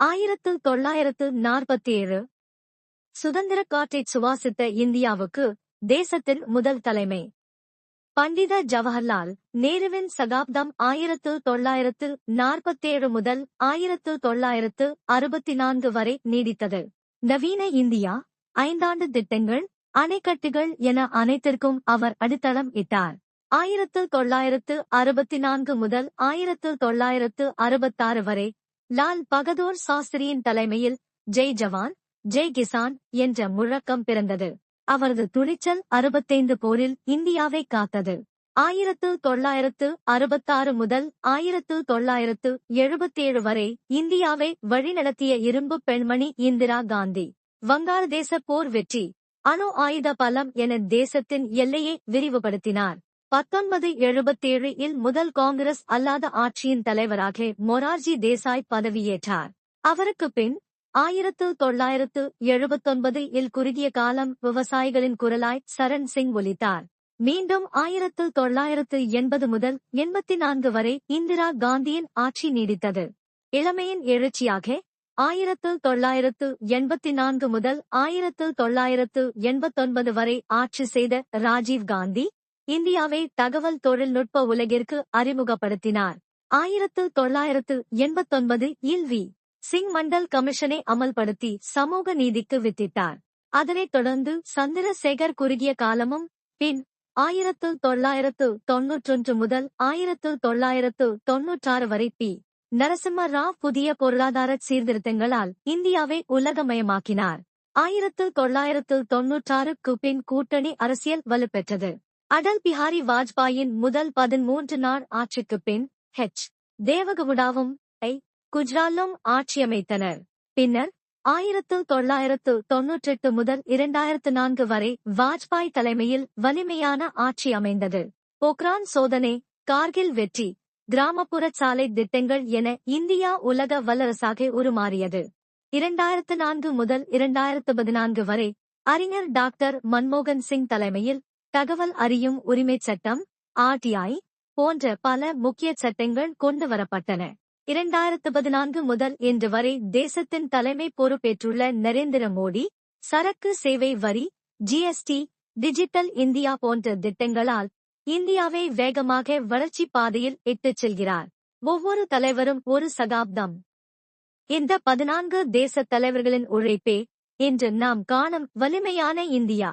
ஆயிரத்து தொள்ளாயிரத்து நாற்பத்தி ஏழு சுதந்திர காற்றை சுவாசித்த இந்தியாவுக்கு தேசத்தின் முதல் தலைமை. பண்டித ஜவஹர்லால் நேருவின் சகாப்தம் ஆயிரத்து தொள்ளாயிரத்து நாற்பத்தேழு முதல் ஆயிரத்து தொள்ளாயிரத்து அறுபத்தி நான்கு வரை நீடித்தது. நவீன இந்தியா ஐந்தாண்டு திட்டங்கள் அணைக்கட்டுகள் என அனைத்திற்கும் அவர் அடித்தளம் இட்டார். ஆயிரத்து தொள்ளாயிரத்து அறுபத்தி நான்கு முதல் ஆயிரத்து தொள்ளாயிரத்து அறுபத்தாறு வரை லால் பகதூர் சாஸ்திரியின் தலைமையில் ஜெய் ஜவான் ஜெய் கிசான் என்ற முழக்கம் பிறந்தது. அவரது துணிச்சல் அறுபத்தைந்து போரில் இந்தியாவை காத்தது. ஆயிரத்து தொள்ளாயிரத்து அறுபத்தாறு முதல் ஆயிரத்து தொள்ளாயிரத்து எழுபத்தேழு வரை இந்தியாவை வழிநடத்திய இரும்பு பெண்மணி இந்திரா காந்தி. வங்காளதேச போர் வெற்றி. அணு ஆயுத பலம் என தேசத்தின் எல்லையை விரிவுபடுத்தினார். பத்தொன்பது எழுபத்தேழு இல் முதல் காங்கிரஸ் அல்லாத ஆட்சியின் தலைவராக மொரார்ஜி தேசாய் பதவியேற்றார். அவருக்கு பின் ஆயிரத்து தொள்ளாயிரத்து எழுபத்தொன்பது இல் குறுகிய காலம் விவசாயிகளின் குரலாய் சரண் சிங் ஒலித்தார். மீண்டும் ஆயிரத்து தொள்ளாயிரத்து எண்பது முதல் எண்பத்தி நான்கு வரை இந்திரா காந்தியின் ஆட்சி நீடித்தது. இளமையின் எழுச்சியாக ஆயிரத்து தொள்ளாயிரத்து எண்பத்தி நான்கு முதல் ஆயிரத்து தொள்ளாயிரத்து எண்பத்தொன்பது வரை ஆட்சி செய்த ராஜீவ் காந்தி இந்தியாவை தகவல் தொழில்நுட்ப உலகிற்கு அறிமுகப்படுத்தினார். ஆயிரத்து தொள்ளாயிரத்து எண்பத்தொன்பது இல் வி. சிங் மண்டல் கமிஷனை அமல்படுத்தி சமூக நீதிக்கு வித்திட்டார். அதனைத் தொடர்ந்து சந்திரசேகர் குறுகிய காலமும் பின் ஆயிரத்து தொள்ளாயிரத்து தொன்னூற்றொன்று முதல் ஆயிரத்து தொள்ளாயிரத்து தொன்னூற்றாறு வரை பி. நரசிம்ம ராவ் புதிய பொருளாதார சீர்திருத்தங்களால் இந்தியாவை உலகமயமாக்கினார். ஆயிரத்து தொள்ளாயிரத்து தொன்னூற்றாறுக்கு பின் கூட்டணி அரசியல் வலுப்பெற்றது. அடல் பிஹாரி வாஜ்பாயின் முதல் பதிமூன்று நாள் ஆட்சிக்குப் பின் ஹெச். தேவகவுடாவும் ஐ. குஜ்ராலும் ஆட்சியமைத்தனர். பின்னர் ஆயிரத்து தொள்ளாயிரத்து தொன்னூற்றெட்டு முதல் இரண்டாயிரத்து நான்கு வரை வாஜ்பாய் தலைமையில் வலிமையான ஆட்சி அமைந்தது. பொக்ரான் சோதனை கார்கில் வெற்றி கிராமப்புற சாலை திட்டங்கள் என இந்தியா உலக வல்லரசாக உருமாறியது. இரண்டாயிரத்து நான்கு முதல் இரண்டாயிரத்து பதினான்கு வரை அறிஞர் டாக்டர் மன்மோகன் சிங் தலைமையில் தகவல் அறியும் உரிமைச் சட்டம் ஆர்டிஐ போன்ற பல முக்கிய சட்டங்கள் கொண்டு வரப்பட்டன. இரண்டாயிரத்து பதினான்கு முதல் இன்று வரை தேசத்தின் தலைமை பொறுப்பேற்றுள்ள நரேந்திர மோடி சரக்கு சேவை வரி ஜிஎஸ்டி டிஜிட்டல் இந்தியா போன்ற திட்டங்களால் இந்தியாவை வேகமாக வளர்ச்சி பாதையில் இட்டுச் செல்கிறார். ஒவ்வொரு தலைவரும் ஒரு சகாப்தம். இந்த பதினான்கு தேச தலைவர்களின் உழைப்பே இன்று நாம் காணும் வலிமையான இந்தியா.